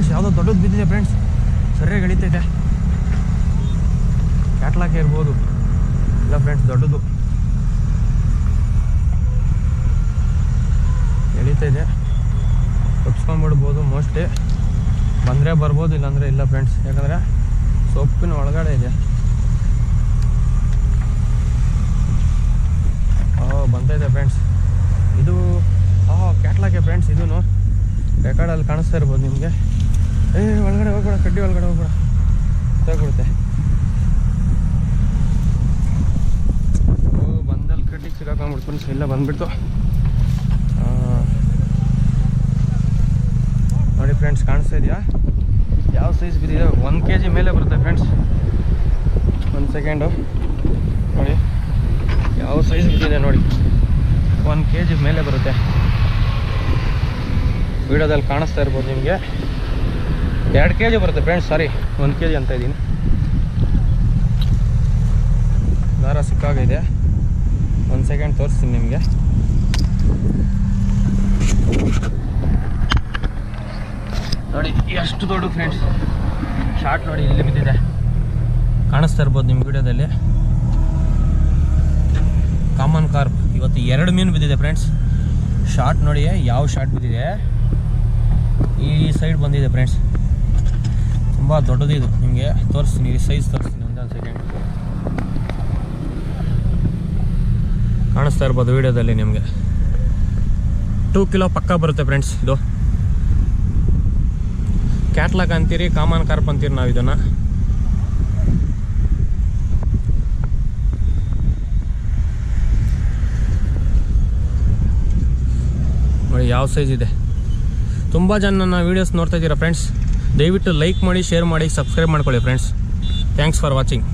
Friends ಯಾವುದೋ ದೊಡ್ಡದು ಬಿದ್ದಿದೆ ಫ್ರೆಂಡ್ಸ್ ಸರಿಯಾಗಿ ಇಳಿತೈತೆ ಕ್ಯಾಟ್ಲಾಕ್ ಇರ್ಬೋದು. ಇಲ್ಲ ಫ್ರೆಂಡ್ಸ್ ದೊಡ್ಡದು. ಎಳಿತೈತೆ ತಪ್ಸ್ಕೊಂಡ್ಬಿಡ್ಬೋದು ಮೋಸ್ಟ್ಲಿ ಬಂದರೆ ಬರ್ಬೋದು, ಇಲ್ಲಾಂದರೆ ಇಲ್ಲ ಫ್ರೆಂಡ್ಸ್ ಯಾಕಂದರೆ ಸೊಪ್ಪಿನ ಒಳಗಡೆ ಇದೆ. ಓ, ಬಂತೈತೆ ಫ್ರೆಂಡ್ಸ್ ಇದು ಓ ಕ್ಯಾಟ್ಲಾಕೆ ಫ್ರೆಂಡ್ಸ್ ಇದೂ ರೆಕಾರ್ಡಲ್ಲಿ ಕಾಣಿಸ್ತಾ ಇರ್ಬೋದು ನಿಮಗೆ. ಏ, ಒಳಗಡೆ ಹೋಗ್ಬೇಡ, ಕಡ್ಡಿ ಒಳಗಡೆ ಹೋಗ್ಬೇಡ. ತಗೊಬಿಡುತ್ತೆ ಓ, ಬಂದಲ್ಲಿ ಕಡ್ಡಿಗೆ ಸಿಗಾಕೊಂಡ್ಬಿಡ್ತು, ಫ್ರೆಂಡ್ಸ್. ಇಲ್ಲ ಬಂದ್ಬಿಡ್ತು. ನೋಡಿ ಫ್ರೆಂಡ್ಸ್, ಕಾಣಿಸ್ತಾ ಇದೆಯಾ? ಯಾವ ಸೈಜ್ ಬಿದ್ದಿದೆ? ಒಂದು ಕೆ ಜಿ ಮೇಲೆ ಬರುತ್ತೆ ಫ್ರೆಂಡ್ಸ್. ಒಂದು ಸೆಕೆಂಡು ನೋಡಿ. ಯಾವ ಸೈಜ್ ಬಿದ್ದಿದೆ ನೋಡಿ. ಒಂದು ಕೆ ಜಿ ಮೇಲೆ ಬರುತ್ತೆ. ವಿಡಿಯೋದಲ್ಲಿ ಕಾಣಿಸ್ತಾ ಇರ್ಬೋದು ನಿಮಗೆ. ಎರಡು ಕೆ ಜಿ ಬರುತ್ತೆ ಫ್ರೆಂಡ್ಸ್ ಸಾರಿ ಒಂದು ಕೆ ಜಿ ಅಂತ ಇದ್ದೀನಿ. ದಾರ ಸಿಕ್ಕಾಗಿದೆ ಒಂದು ಸೆಕೆಂಡ್ ತೋರಿಸ್ತೀನಿ ನಿಮಗೆ. ನೋಡಿ, ಎಷ್ಟು ದೊಡ್ಡ ಫ್ರೆಂಡ್ಸ್ ಶಾರ್ಟ್ ನೋಡಿ, ಇಲ್ಲಿ ಬಿದ್ದಿದೆ. ಕಾಣಿಸ್ತಾ ಇರ್ಬೋದು ನಿಮ್ಮ ವಿಡಿಯೋದಲ್ಲಿ. ಕಾಮನ್ ಕಾರ್ಪ್ ಇವತ್ತು ಎರಡು ಮೀನು ಬಿದ್ದಿದೆ ಫ್ರೆಂಡ್ಸ್ ಶಾರ್ಟ್ ನೋಡಿ ಯಾವ ಶಾರ್ಟ್ ಬಿದ್ದಿದೆ? ಈ ಸೈಡ್ ಬಂದಿದೆ ಫ್ರೆಂಡ್ಸ್ ತುಂಬ ದೊಡ್ಡದು ಇದು ನಿಮಗೆ ತೋರಿಸ್ತೀನಿ ಸೈಜ್ ತೋರಿಸ್ತೀನಿ ಒಂದೊಂದು ಸೆಕೆಂಡ್ ಕಾಣಿಸ್ತಾ ಇರ್ಬೋದು ವಿಡಿಯೋದಲ್ಲಿ ನಿಮಗೆ. ಟೂ ಕಿಲೋ ಪಕ್ಕ ಬರುತ್ತೆ ಫ್ರೆಂಡ್ಸ್ ಇದು. ಕ್ಯಾಟ್ಲಾಗ್ ಅಂತೀರಿ ಕಾಮನ್ ಕಾರ್ಪ್ ಅಂತೀರಿ ನಾವು ಇದನ್ನು. ನೋಡಿ, ಯಾವ ಸೈಜ್ ಇದೆ. ತುಂಬ ಜನ ನನ್ನ ವೀಡಿಯೋಸ್ ನೋಡ್ತಾ ಇದ್ದೀರಾ ಫ್ರೆಂಡ್ಸ್ ದಯವಿಟ್ಟು ಲೈಕ್ ಮಾಡಿ ಶೇರ್ ಮಾಡಿ ಸಬ್ಸ್ಕ್ರೈಬ್ ಮಾಡ್ಕೊಳ್ಳಿ ಫ್ರೆಂಡ್ಸ್ ಥ್ಯಾಂಕ್ಸ್ ಫಾರ್ ವಾಚಿಂಗ್